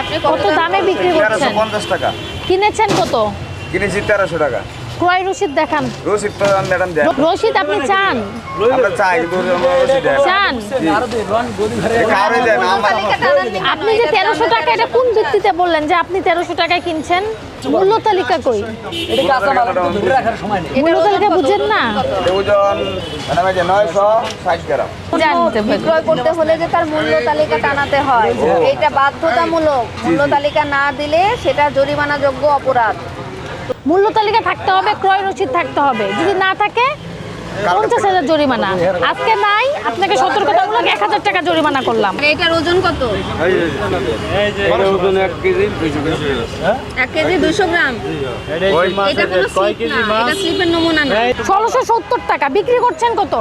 আপনি কত দামে বিক্রি করছেন? পঞ্চাশ টাকা। কিনেছেন কত? কিনেছি তেরোশো টাকা। ক্রয় রসিদ দেখান? রসিদ তো ম্যাডাম দেয় রসিদ আপনি চান? আমরা চাই রসিদ আমার? আপনি যে টাকা এটা কোন ভিত্তিতে বললেন যে আপনি তেরোশো টাকায় কিনছেন? মূল্য তালিকা কই? এটা কাঁচা মাল ধরে রাখার সময় নেই। মূল্য তালিকা বুঝেন না? ওজন ম্যাডাম এই যে নয়শো ষাট গ্রাম। জানতে বিক্রয় করতে হলে যে তার মূল্য তালিকা টানাতে হয় এটা বাধ্যতামূলক। মূল্য তালিকা না দিলে সেটা জরিমানাযোগ্য অপরাধ। মূল্য তালিকা থাকতে হবে ক্রয় রসিদ থাকতে হবে। যদি না থাকে পঞ্চাশ হাজার জরিমানা। আজকে নাই আপনাকে সতর্কতামূলক এক হাজার টাকা জরিমানা করলাম। এটার ওজন কত? ওজন এক কেজি এক কেজি দুশো গ্রাম? ষোলোশো সত্তর টাকা বিক্রি করছেন কত?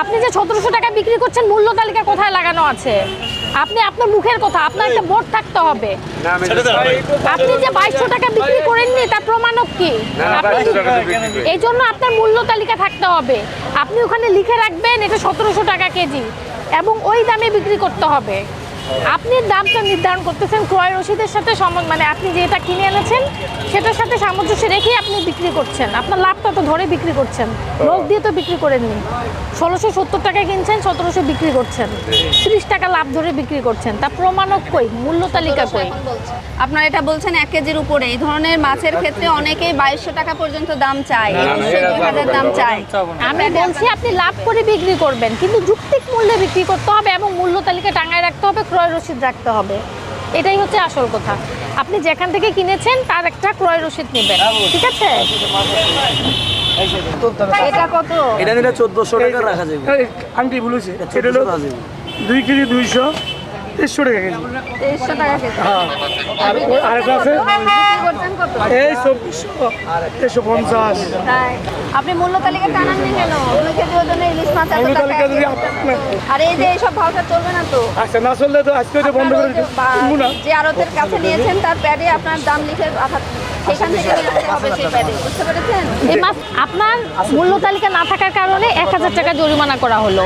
আপনি যে সতেরোশো টাকা বিক্রি করছেন মূল্য তালিকা কোথায় লাগানো আছে? আপনি আপনার মুখের কথা আপনার একটা বোর্ড থাকতে হবে। আপনি যে বাইশশো টাকা বিক্রি করেননি তার প্রমাণক কি? না, না, আপনি- 2200 টাকা তো বিক্রি করি। এই জন্য আপনার মূল্য তালিকা থাকতে হবে। আপনি ওখানে লিখে রাখবেন এটা সতেরোশো টাকা কেজি। এবং ওই দামে বিক্রি করতে হবে। আপনি দামটা নির্ধারণ করতেছেন ক্রয় রসিদের সাথে সম- মানে আপনি যেটা কিনে এনেছেন সেটার সাথে সামঞ্জস্য রেখেই আপনি বিক্রি করছেন। আপনার লাভটা তো ধরে বিক্রি করছেন। লোক দিয়ে তো বিক্রি করেননি। ষোলোশো সত্তর টাকায় কিনছেন সতেরোশো বিক্রি করছেন। ত্রিশ টাকা লাভ ধরে বিক্রি করছেন। তার প্রমাণক কই? মূল্য তালিকা কই? আপনার এটা বলছেন এক কেজির উপরে। এই ধরনের মাছের ক্ষেত্রে অনেকেই বাইশশো টাকা পর্যন্ত দাম চায়। একুশশো দুই হাজার দাম চায়। আমি বলছি আপনি লাভ করে বিক্রি করবেন কিন্তু যুক্তিক মূল্যে বিক্রি করতে হবে এবং মূল্য তালিকা টাঙায় রাখতে হবে ক্রয় রসিদ রাখতে হবে। এটাই হচ্ছে আসল কথা। আপনি যেখান থেকে কিনেছেন তার একটা ক্রয় রসিদ নেবেন। ঠিক আছে? এটা কত? এটা নিলে চোদ্দশো টাকা রাখা যাবে। আংটি বলেছি এটা হলো দুই কেজি দুইশো। দেড়শো টাকা কেজি। তেইশশো টাকা কেজি। হ্যাঁ। আর ওই আরেকটা আছে? বিক্রি করছেন কত? এই চব্বিশশো। দেড়শো পঞ্চাশ। তাই। আপনি মূল্য তালিকা টানাননি কেন? দুই কেজি ওজনে ইলিশ মাছ এত মূল্য টাকা যদি এক কেজি। আপনার- আর এই যে এইসব চলবে না তো? আচ্ছা না চললে তো আজকে ওইটা বন্ধ করে দিতে না। যে আড়তের কাছে নিয়েছেন তার প্যাডে আপনার দাম লিখে আঘাত সেখান থেকে নিয়ে আসতে হবে সেই প্যাডে বুঝতে পেরেছেন? এই মাছ আপনার মূল্য তালিকা না থাকার কারণে এক হাজার টাকা জরিমানা করা হলো।